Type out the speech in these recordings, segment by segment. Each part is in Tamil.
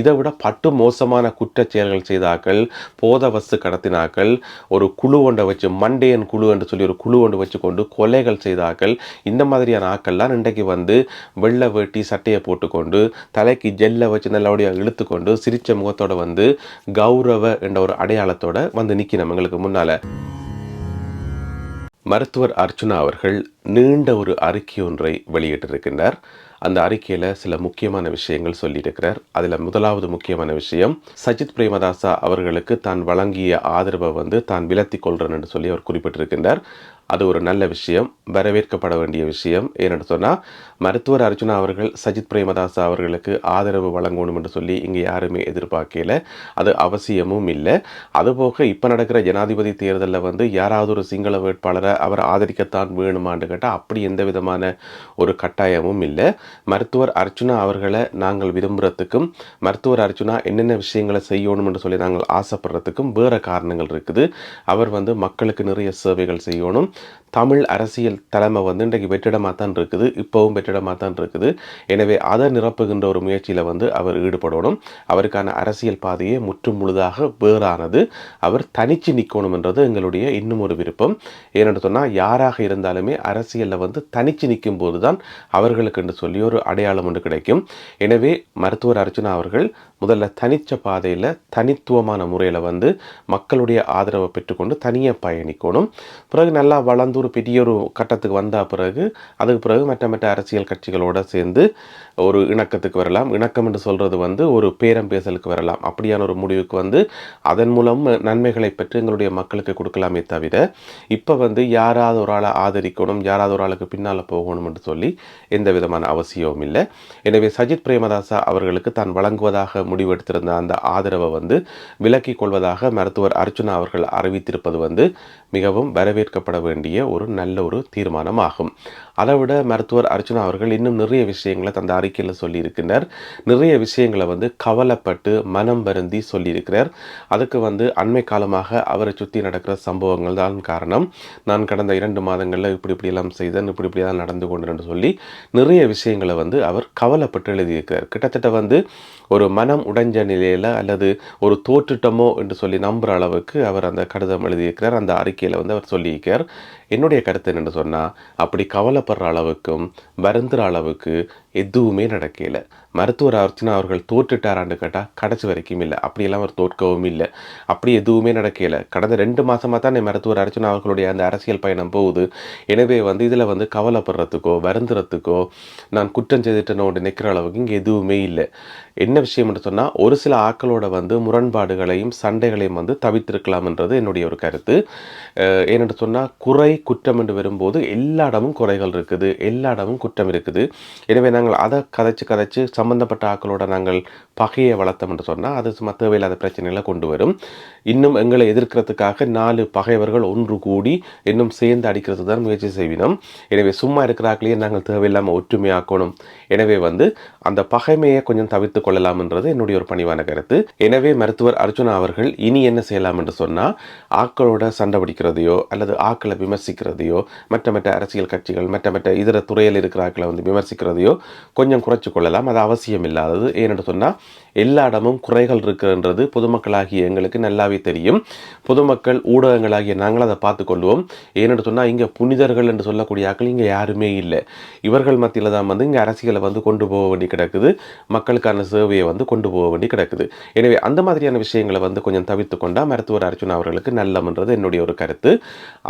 இதை விட பட்டு மோசமான குற்றச் செயல்கள் செய்தார்கள் போத வஸ்து கடத்தினார்கள் ஒரு குழு ஒன்றை வச்சு மண்டேயன் குழு என்று சொல்லி ஒரு குழு ஒன்று வச்சு கொண்டு கொலைகள் செய்தார்கள். இந்த மாதிரியான ஆக்கள்லாம் இன்றைக்கு வந்து வெள்ளை வேட்டி சட்டையை போட்டுக்கொண்டு தலைக்கு ஜெல்லை வச்சு நல்லபடியாக இழுத்துக்கொண்டு சிரிச்ச முகத்தோடு வந்து கௌரவ என்ற ஒரு அடையாளத்தோட வந்து நிற்கணும் எங்களுக்கு முன்னால். மருத்துவர் அர்ச்சுனா அவர்கள் நீண்ட ஒரு அறிக்கை ஒன்றை வெளியிட்டிருக்கின்றார். அந்த அறிக்கையில் சில முக்கியமான விஷயங்கள் சொல்லியிருக்கிறார். அதில் முதலாவது முக்கியமான விஷயம் சஜித் பிரேமதாசா அவர்களுக்கு தான் வழங்கிய ஆதரவை வந்து தான் விலத்தி கொள்றேன் என்று சொல்லி அவர் குறிப்பிட்டிருக்கின்றார். அது ஒரு நல்ல விஷயம் வரவேற்கப்பட வேண்டிய விஷயம். ஏன்னு சொன்னால் மருத்துவர் அர்ஜுனா அவர்கள் சஜித் பிரேமதாசா அவர்களுக்கு ஆதரவு வழங்கணும் என்று சொல்லி இங்கே யாருமே எதிர்பார்க்கல. அது அவசியமும் இல்லை. அதுபோக இப்போ நடக்கிற ஜனாதிபதி தேர்தலில் வந்து யாராவது ஒரு சிங்கள வேட்பாளரை அவர் ஆதரிக்கத்தான் வேணுமான்னு கேட்டால் அப்படி எந்த விதமான ஒரு கட்டாயமும் இல்லை. மருத்துவர் அர்ச்சுனா அவர்களை நாங்கள் விரும்புகிறதுக்கும் மருத்துவர் அர்ச்சுனா என்னென்ன விஷயங்களை செய்யணும் என்று சொல்லி நாங்கள் ஆசைப்படுறதுக்கும் வேறு காரணங்கள் இருக்குது. அவர் வந்து மக்களுக்கு நிறைய சேவைகள் செய்யணும். தமிழ் அரசியல் தலைமை வந்து இன்றைக்கு வெற்றிடமாக தான் இருக்குது இப்போவும் வெற்றிடமாக தான் இருக்குது. எனவே அதை நிரப்புகின்ற ஒரு முயற்சியில் வந்து அவர் ஈடுபடணும். அவருக்கான அரசியல் பாதையே முற்றும் முழுதாக வேறானது. அவர் தனிச்சு நிற்கணும்ன்றது எங்களுடைய இன்னும் ஒரு விருப்பம். ஏனென்று சொன்னால் யாராக இருந்தாலுமே அரசியலில் வந்து தனிச்சு நிற்கும் போது தான் அவர்களுக்கு என்று சொல்லி ஒரு அடையாளம் ஒன்று கிடைக்கும். எனவே மருத்துவர் அர்ச்சனா அவர்கள் முதல்ல தனிச்ச பாதையில் தனித்துவமான முறையில் வந்து மக்களுடைய ஆதரவை பெற்றுக்கொண்டு தனியாக பயணிக்கணும். பிறகு நல்லா வளர்ந்து ஒரு பெரிய ஒரு கட்டத்துக்கு வந்த பிறகு அதுக்கு பிறகு மற்ற மற்ற அரசியல் கட்சிகளோடு சேர்ந்து ஒரு இணக்கத்துக்கு வரலாம். இணக்கம் என்று சொல்கிறது வந்து ஒரு பேரம் பேசலுக்கு வரலாம். அப்படியான ஒரு முடிவுக்கு வந்து அதன் மூலம் நன்மைகளை பெற்று எங்களுடைய மக்களுக்கு கொடுக்கலாமே தவிர இப்போ வந்து யாராவது ஒரு ஆளை ஆதரிக்கணும் யாராவது ஒரு ஆளுக்கு பின்னால் போகணும் என்று சொல்லி எந்த விதமான அவசியமும் இல்லை. எனவே சஜித் பிரேமதாசா அவர்களுக்கு தான் வழங்குவதாக முடிவெடுத்திருந்த அந்த ஆதரவை வந்து விலக்கிக் கொள்வதாக மருத்துவர் அர்ச்சுனா அவர்கள் அறிவித்திருப்பது வந்து மிகவும் வரவேற்கப்பட வேண்டும். வேண்டிய ஒரு நல்ல ஒரு தீர்மானம் ஆகும் அதை விட மருத்துவர் அர்ச்சனா அவர்கள் இன்னும் நிறைய விஷயங்களை தந்த அறிக்கையில் சொல்லியிருக்கிறார். நிறைய விஷயங்களை வந்து கவலைப்பட்டு மனம் வருந்தி சொல்லியிருக்கிறார். அதுக்கு வந்து அண்மை காலமாக அவரை சுற்றி நடக்கிற சம்பவங்கள் தான் காரணம். நான் கடந்த இரண்டு மாதங்களில் இப்படி இப்படியெல்லாம் செய்தேன் இப்படி இப்படியெல்லாம் நடந்து கொண்டேன்னு சொல்லி நிறைய விஷயங்களை வந்து அவர் கவலைப்பட்டு எழுதியிருக்கிறார். கிட்டத்தட்ட வந்து ஒரு மனம் உடைஞ்ச நிலையில் அல்லது ஒரு தோற்றுட்டமோ என்று சொல்லி நம்புகிற அளவுக்கு அவர் அந்த கடிதம் எழுதியிருக்கிறார். அந்த அறிக்கையில் வந்து அவர் சொல்லியிருக்கிறார். என்னுடைய கருத்து என்னென்னு சொன்னால் அப்படி கவலைப்படுற அளவுக்கும் வருந்துற அளவுக்கு எதுவுமே நடக்கல. மருத்துவர் அர்ச்சனா அவர்கள் தோற்றுட்டாரான்னு கேட்டால் கடைசி வரைக்கும் இல்லை. அப்படியெல்லாம் அவர் தோற்கவும் இல்லை. அப்படி எதுவுமே நடக்கல. கடந்த ரெண்டு மாதமாக தான் மருத்துவர் அர்ச்சனா அவர்களுடைய அந்த அரசியல் பயணம் போகுது. எனவே வந்து இதில் வந்து கவலைப்படுறதுக்கோ வருந்துறதுக்கோ நான் குற்றம் செய்துட்டேனோடு நிற்கிற அளவுக்கு இங்கே எதுவுமே இல்லை. என்ன விஷயம்னு சொன்னால் ஒரு சில ஆக்களோட வந்து முரண்பாடுகளையும் சண்டைகளையும் வந்து தவித்திருக்கலாம்ன்றது என்னுடைய ஒரு கருத்து. ஏனென்று சொன்னால் குறை குற்றம் என்று வரும்போது எல்லா இடமும் குறைகள் இருக்குது. எல்லா இடமும் குற்றம் இருக்குது. எனவே நாங்கள் அதை கதைச்சு கதைச்சு சம்பந்தப்பட்ட ஆக்களோட நாங்கள் பகையை வளர்த்தோம் என்று சொன்னால் அது சும்மா தேவையில்லாத பிரச்சனைகளை கொண்டு வரும். இன்னும் எங்களை எதிர்க்கிறதுக்காக நாலு பகைவர்கள் ஒன்று கூடி இன்னும் சேர்ந்து அடிக்கிறது தான் முயற்சி செய்வினோம். எனவே சும்மா இருக்கிறாக்களையே நாங்கள் தேவையில்லாமல் ஒற்றுமையாக்கணும் எனவே வந்து அந்த பகைமையை கொஞ்சம் தவிர்த்து கொள்ளலாம்ன்றது என்னுடைய ஒரு பணிவான கருத்து. எனவே மருத்துவர் அர்ஜுனா அவர்கள் இனி என்ன செய்யலாம் என்று சொன்னால் ஆக்களோட சண்டை பிடிக்கிறதையோ அல்லது ஆக்களை விமர்சிக்கிறதையோ மற்ற மற்ற அரசியல் கட்சிகள் மற்ற மற்ற இதர துறையில் இருக்கிறாக்களை வந்து விமர்சிக்கிறதையோ கொஞ்சம் குறைச்சி கொள்ளலாம். அது அவசியம் இல்லாதது ஏன்னு சொன்னால் எல்லா இடமும் குறைகள் இருக்குன்றது பொதுமக்களாகிய எங்களுக்கு நல்லாவே தெரியும். பொதுமக்கள் ஊடகங்களாகிய நாங்கள் அதை பார்த்து கொள்வோம் ஏனென்று சொன்னால் இங்கே புனிதர்கள் என்று சொல்லக்கூடிய ஆக்கள் இங்கே யாருமே இல்லை. இவர்கள் மத்தியில் தான் வந்து இங்கே அரசியலை வந்து கொண்டு போக வேண்டி கிடக்குது. மக்களுக்கான சேவையை வந்து கொண்டு போக வேண்டி கிடக்குது. எனவே அந்த மாதிரியான விஷயங்களை வந்து கொஞ்சம் தவிர்த்து கொண்டால் மருத்துவர் அர்ஜுனா அவர்களுக்கு நல்லம்ன்றது என்னுடைய ஒரு கருத்து.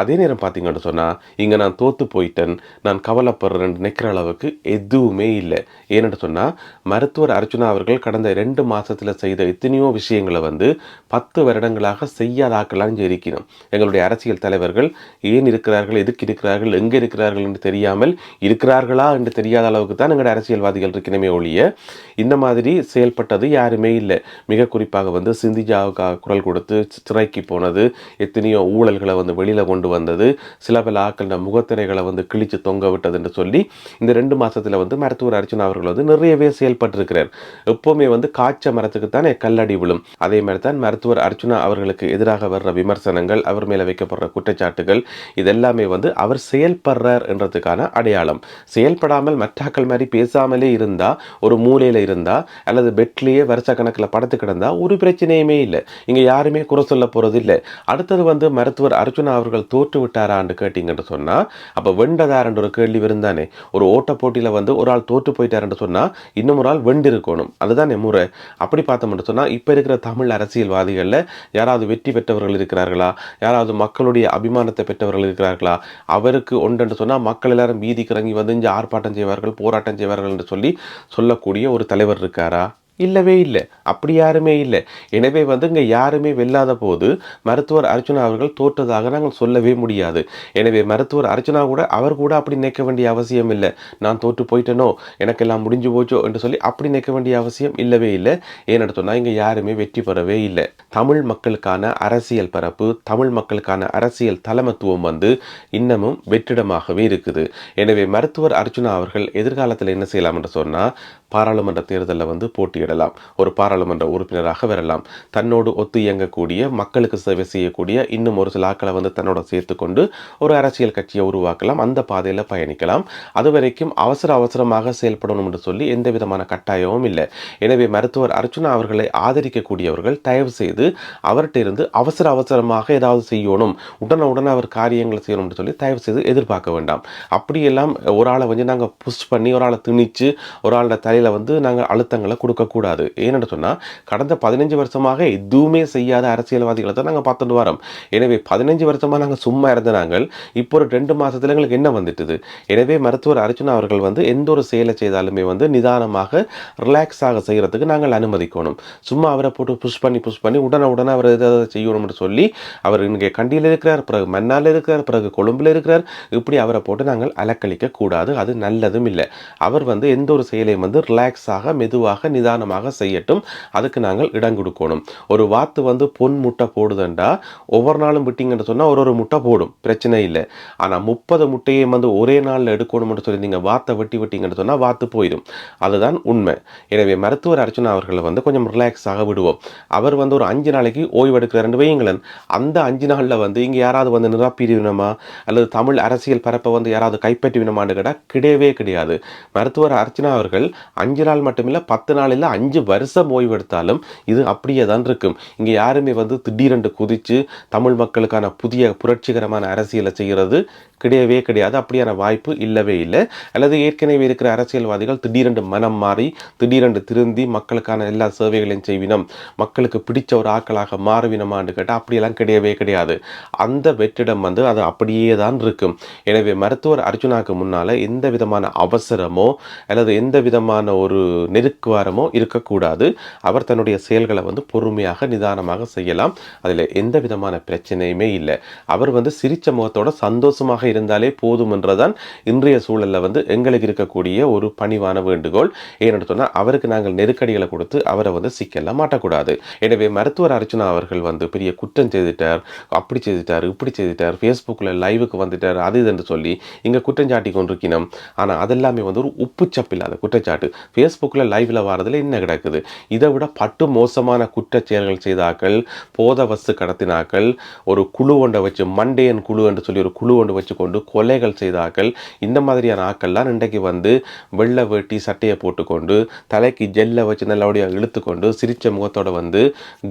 அதே நேரம் பார்த்தீங்கன்னா சொன்னால் இங்கே நான் தோற்று போயிட்டேன் நான் கவலைப்படுறேன் நினைக்கிற அளவுக்கு எதுவுமே இல்லை. ஏன்னு சொன்னால் மருத்துவர் அர்ஜுனா அவர்கள் கடந்த ரெண்டு மாதத்தில் செய்த எத்தனையோ விஷயங்களை வந்து பத்து வருடங்களாக செய்யாதாக்கலான்னு இருக்கணும் எங்களுடைய அரசியல் தலைவர்கள் ஏன் இருக்கிறார்கள் எதுக்கு இருக்கிறார்கள் எங்கே இருக்கிறார்கள் என்று தெரியாமல் இருக்கிறார்களா என்று தெரியாத அளவுக்கு தான் எங்களுடைய அரசியல்வாதிகள் இருக்கணுமே ஒழிய இந்த மாதிரி செயல்பட்டது யாருமே இல்லை. மிக குறிப்பாக வந்து சிந்திஜாவுக்காக குரல் கொடுத்து சிறைக்கு போனது எத்தனையோ ஊழல்களை வந்து வெளியில் கொண்டு வந்தது சில பல ஆக்களின் முகத்திரைகளை வந்து கிழிச்சு தொங்க விட்டது என்று சொல்லி இந்த ரெண்டு மாதத்தில் வந்து மருத்துவர் அர்ஜுனா அவர்கள் வந்து நிறையவே செயல்பட்டிருக்கிறார். எப்போவுமே வந்து காய்ச்ச மரத்துக்கு தானே கல்லடி விழும். அதே மாதிரி தான் மருத்துவர் அர்ஜுனா அவர்களுக்கு எதிராக வர்ற விமர்சனங்கள் அவர் மேலே வைக்கப்படுற குற்றச்சாட்டுகள் இதெல்லாமே வந்து அவர் செயல்படுறார் என்றதுக்கான அடையாளம். செயல்படாமல் மற்றாக்கள் மாதிரி பேசாமலே இருந்தா ஒரு மூலையில இருந்தா அல்லது பெட்லேயே வருஷ கணக்கில் படுத்து கிடந்தா ஒரு பிரச்சனையுமே இல்லை. இங்க யாருமே குறை சொல்ல போகிறது இல்லை அடுத்தது வந்து மருத்துவர் அர்ஜுனா அவர்கள் தோற்று விட்டாரான்னு கேட்டிங்கன்னு சொன்னால் அப்போ வெண்டதாரன்ற ஒரு கேள்வி இருந்தானே ஒரு ஓட்ட போட்டியில் வந்து ஒரு ஆள் தோற்று போயிட்டாருன்னு சொன்னால் இன்னும் ஒரு ஆள் வெண்டிருக்கணும் அதுதானே முறை. அப்படி பார்த்தோம்னு சொன்னால் இப்போ இருக்கிற தமிழ் அரசியல்வாதிகளில் யாராவது வெற்றி பெற்றவர்கள் இருக்கிறார்களா? யாராவது மக்களுடைய அபிமானத்தை பெற்றவர்கள் இருக்கிறார்களா? அவருக்கு ஒன்றென்று சொன்னால் மக்கள் எல்லாரும் வீதிக்கு இறங்கி வந்து இங்க ஆர்ப்பாட்டம் செய்வார்கள் போராட்டம் செய்வார்கள் என்று சொல்லி சொல்லக்கூடிய ஒரு தலைவர் இருக்காரா? இல்லவே இல்லை. அப்படி யாருமே இல்லை. எனவே வந்து இங்கே யாருமே வெல்லாத போது மருத்துவர் அர்ச்சனா அவர்கள் தோற்றதாக நாங்கள் சொல்லவே முடியாது. எனவே மருத்துவர் அர்ச்சனா கூட அவர் கூட அப்படி நினைக்க வேண்டிய அவசியம் இல்லை. நான் தோற்று போயிட்டேனோ எனக்கெல்லாம் முடிஞ்சு போச்சோ என்று சொல்லி அப்படி நினைக்க வேண்டிய அவசியம் இல்லவே இல்லை. ஏன்னு சொன்னால் இங்கே யாருமே வெற்றி பெறவே இல்லை. தமிழ் மக்களுக்கான அரசியல் பரப்பு தமிழ் மக்களுக்கான அரசியல் தலைமத்துவம் வந்து இன்னமும் வெற்றிடமாகவே இருக்குது. எனவே மருத்துவர் அர்ச்சுனா அவர்கள் எதிர்காலத்தில் என்ன செய்யலாம் என்று சொன்னால் பாராளுமன்ற தேர்தலில் வந்து போட்டி போட்டியிடலாம் ஒரு பாராளுமன்ற உறுப்பினராக வரலாம். தன்னோடு ஒத்து இயங்கக்கூடிய மக்களுக்கு சேவை செய்யக்கூடிய இன்னும் ஒரு சில ஆக்களை வந்து தன்னோட சேர்த்துக்கொண்டு ஒரு அரசியல் கட்சியை உருவாக்கலாம். அந்த பாதையில் பயணிக்கலாம். அது வரைக்கும் அவசர அவசரமாக செயல்படணும் என்று சொல்லி எந்த விதமான கட்டாயமும் இல்லை. எனவே மருத்துவர் அர்ச்சுனா அவர்களை ஆதரிக்கக்கூடியவர்கள் தயவு செய்து அவர்கிட்ட இருந்து அவசர அவசரமாக ஏதாவது செய்யணும். உடனே உடனே அவர் காரியங்களை செய்யணும்னு சொல்லி தயவு செய்து எதிர்பார்க்க வேண்டாம். அப்படியெல்லாம் ஒரு ஆளை வந்து நாங்கள் புஷ் பண்ணி ஒரு ஆளை திணிச்சு ஒரு ஆளோட தலையில் வந்து நாங்கள் அழுத்தங்களை கொடுக்க கூடாது ஏன்னு சொன்னால் கடந்த பதினஞ்சு வருஷமாக எதுவுமே செய்யாத அரசியல்வாதிகளை தான் நாங்கள் பார்த்துட்டு வரோம். எனவே பதினஞ்சு வருஷமாக நாங்கள் சும்மா இருந்த நாங்கள் இப்போ ஒரு ரெண்டு மாதத்தில் எங்களுக்கு என்ன வந்துட்டுது? எனவே மருத்துவர் அர்ச்சுனா அவர்கள் வந்து எந்த ஒரு செயலை செய்தாலுமே வந்து நிதானமாக ரிலாக்ஸாக செய்கிறதுக்கு நாங்கள் அனுமதிக்கணும். சும்மா அவரை போட்டு புஷ் பண்ணி புஷ் பண்ணி உடனே உடனே அவர் எதாவது செய்யணும்னு சொல்லி அவர் இங்கே கண்டியில் இருக்கிறார் பிறகு மன்னால் இருக்கிறார் பிறகு கொழும்பில் இருக்கிறார் இப்படி அவரை போட்டு நாங்கள் அலக்களிக்க கூடாது. அது நல்லதும் இல்லை. அவர் வந்து எந்த ஒரு செயலையும் வந்து ரிலாக்ஸாக மெதுவாக நிதானம் நிதானமாக செய்யட்டும். அதுக்கு நாங்கள் இடம் கொடுக்கணும். ஒரு வாத்து வந்து பொன் முட்டை போடுதுண்டா ஒவ்வொரு நாளும் விட்டீங்கன்னு சொன்னால் ஒரு ஒரு முட்டை போடும். பிரச்சனை இல்லை. ஆனால் முப்பது முட்டையை வந்து ஒரே நாளில் எடுக்கணும்னு சொல்லி நீங்கள் வாத்தை வெட்டி விட்டிங்கன்னு சொன்னால் வாத்து போயிடும். அதுதான் உண்மை. எனவே மருத்துவர் அர்ச்சனா அவர்களை வந்து கொஞ்சம் ரிலாக்ஸாக விடுவோம். அவர் வந்து ஒரு அஞ்சு நாளைக்கு ஓய்வு எடுக்கிறாருன்னு வையுங்களேன். அந்த அஞ்சு நாளில் வந்து இங்கே யாராவது வந்து நிராப்பிரிவினமா அல்லது தமிழ் அரசியல் பரப்பை வந்து யாராவது கைப்பற்றிவினமான்னு கேட்டால் கிடையவே கிடையாது. மருத்துவர் அர்ச்சனா அவர்கள் அஞ்சு நாள் மட்டுமில்லை பத்து நாள் இல்லை அஞ்சு வருஷம் ஓய்வு எடுத்தாலும் இது அப்படியே தான் இருக்கும். இங்கே யாருமே வந்து திடீரென்று குதித்து தமிழ் மக்களுக்கான புதிய புரட்சிகரமான அரசியலை செய்கிறது கிடையவே கிடையாது. அப்படியான வாய்ப்பு இல்லவே இல்லை. அல்லது ஏற்கனவே இருக்கிற அரசியல்வாதிகள் திடீரென்று மனம் மாறி திடீரென்று திருந்தி மக்களுக்கான எல்லா சேவைகளையும் செய்வினம். மக்களுக்கு பிடிச்ச ஒரு ஆக்களாக மாறுவினமான்னு கேட்டால் அப்படியெல்லாம் கிடையவே கிடையாது. அந்த வெற்றிடம் வந்து அது அப்படியே தான் இருக்கும். எனவே மருத்துவர் அர்ஜுனாக்கு முன்னால் எந்த விதமான அவசரமோ அல்லது எந்த விதமான ஒரு நெருக்குவாரமோ இருக்கக்கூடாது. அவர் தன்னுடைய செயல்களை வந்து பொறுமையாக நிதானமாக செய்யலாம். அதில் எந்த விதமான பிரச்சனையுமே இல்லை. அவர் வந்து சிரிச்ச முகத்தோட சந்தோஷமாக இருந்தாலே போதும் என்றதான் இன்றைய சூழலில் வந்து எங்களுக்கு இருக்கக்கூடிய ஒரு பணிவான வேண்டுகோள். ஏன்னு சொன்னால் அவருக்கு நாங்கள் நெருக்கடிகளை கொடுத்து அவரை வந்து சிக்கலாம் மாட்டக்கூடாது. எனவே மருத்துவர் அர்ச்சனா அவர்கள் வந்து பெரிய குற்றம் செய்துட்டார் அப்படி செய்துட்டார் இப்படி செய்துட்டார் ஃபேஸ்புக்கில் லைவுக்கு வந்துட்டார் அது இது என்று சொல்லி இங்கே குற்றஞ்சாட்டி கொண்டிருக்கணும் ஆனால் அதெல்லாமே வந்து ஒரு உப்புச்சப்பில்லாத குற்றச்சாட்டு. ஃபேஸ்புக்கில் லைவில் வாரதில் என்ன கிடக்குது? இதை விட பட்டு மோசமான குற்ற செயல்கள் செய்தாக்கள் போத வஸ்து கடத்தினாக்கள் ஒரு குழு ஒன்றை வச்சு மண்டேயன் குழு என்று சொல்லி ஒரு குழு ஒன்று வச்சு கொண்டு கொலைகள் செய்தாக்கள் இந்த மாதிரியான ஆக்கள்லாம் இன்றைக்கு வந்து வெள்ளை வேட்டி சட்டையை போட்டுக்கொண்டு தலைக்கு ஜெல்லை வச்சு நல்லபடியாக இழுத்துக்கொண்டு சிரிச்ச முகத்தோட வந்து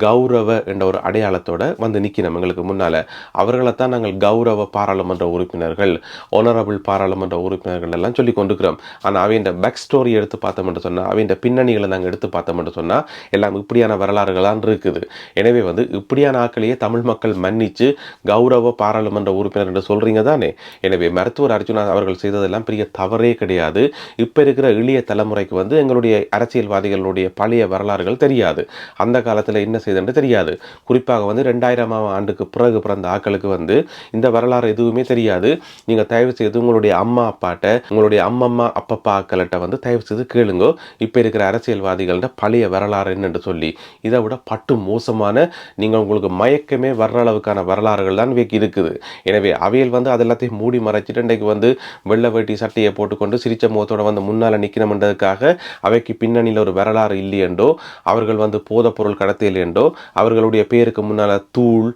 கௌரவ என்ற ஒரு அடையாளத்தோட வந்து நிற்கணும் எங்களுக்கு முன்னால். அவர்களை தான் நாங்கள் கௌரவ பாராளுமன்ற உறுப்பினர்கள் ஒனரபிள் பாராளுமன்ற உறுப்பினர்கள் எல்லாம் சொல்லி கொண்டிருக்கிறோம். ஆனால் அவையின் பேக் ஸ்டோரி எடுத்து பார்த்தோம் என்று சொன்னால் அவையின் பின்னணிகளை நாங்கள் எடுத்து பார்த்தோம் என்று சொன்னால் எல்லாம் இப்படியான வரலாறுகளான் இருக்குது. எனவே வந்து இப்படியான ஆக்களையே தமிழ் மக்கள் மன்னித்து கௌரவ பாராளுமன்ற உறுப்பினர் என்று சொல்கிறீங்க தானே? எனவே மருத்துவர் அர்ஜுனா அவர்கள் செய்ததெல்லாம் பெரிய தவறே கிடையாது. இப்போ இருக்கிற இளைய தலைமுறைக்கு வந்து எங்களுடைய அரசியல்வாதிகளுடைய பழைய வரலாறுகள் தெரியாது. அந்த காலத்தில் என்ன செய்தன்னு தெரியாது. குறிப்பாக வந்து ரெண்டாயிரமாம் ஆண்டுக்கு பிறகு பிறந்த ஆக்களுக்கு வந்து இந்த வரலாறு எதுவுமே தெரியாது. நீங்கள் தயவு செய்து உங்களுடைய அம்மா அப்பாட்ட உங்களுடைய அம்மம்மா அப்பப்பா ஆக்கள்கிட்ட வந்து தயவு செய்து கேளுங்க. இப்போ இருக்கிற அரசியல்வாதி அரசியல்வாதிகளோட பழைய வரலாறு என்னென்று சொல்லி இதை விட பட்டு மோசமான நீங்கள் உங்களுக்கு மயக்கமே வர்ற அளவுக்கான வரலாறுகள் தான் இருக்குது. எனவே அவையில் வந்து அது எல்லாத்தையும் மூடி மறைச்சிட்டு இன்றைக்கு வந்து வெள்ளை வேட்டி சட்டையை போட்டுக்கொண்டு சிரிச்ச முகத்தோட வந்து முன்னால் நிற்கணும்ன்றதுக்காக அவைக்கு பின்னணியில் ஒரு வரலாறு இல்லையென்றோ அவர்கள் வந்து போதைப்பொருள் என்றோ அவர்களுடைய பேருக்கு முன்னால் தூள்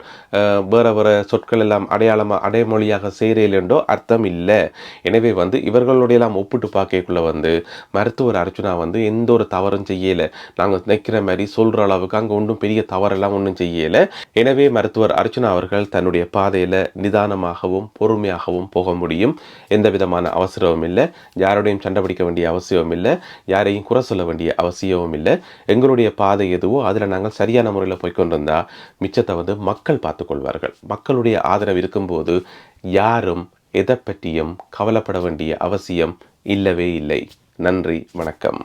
வேற வேற சொற்கள் எல்லாம் அடையாளமாக அடைமொழியாக செய்கிறேன்டோ அர்த்தம் இல்லை. எனவே வந்து இவர்களுடைய எல்லாம் ஒப்பிட்டு பார்க்கக்குள்ள வந்து மருத்துவர் அர்ச்சுனா வந்து எந்த ஒரு தவறும் செய்யலை. நாங்கள் நினைக்கிற மாதிரி சொல்கிற அளவுக்கு அங்கே ஒன்றும் பெரிய தவறெல்லாம் ஒன்றும் செய்யலை. எனவே மருத்துவர் அர்ச்சனா அவர்கள் தன்னுடைய பாதையில் நிதானமாகவும் பொறுமையாகவும் போக முடியும். எந்த விதமான அவசரமும் இல்லை. யாரோடையும் சண்டை பிடிக்க வேண்டிய அவசியமும் இல்லை. யாரையும் குறை சொல்ல வேண்டிய அவசியமும் இல்லை. எங்களுடைய பாதை எதுவோ அதில் நாங்கள் சரியான முறையில் போய்கொண்டிருந்தா மிச்சத்தை வந்து மக்கள் பார்த்துக்கொள்வார்கள் மக்களுடைய ஆதரவு இருக்கும்போது யாரும் எதை பற்றியும் கவலைப்பட வேண்டிய அவசியம் இல்லவே இல்லை. நன்றி வணக்கம்.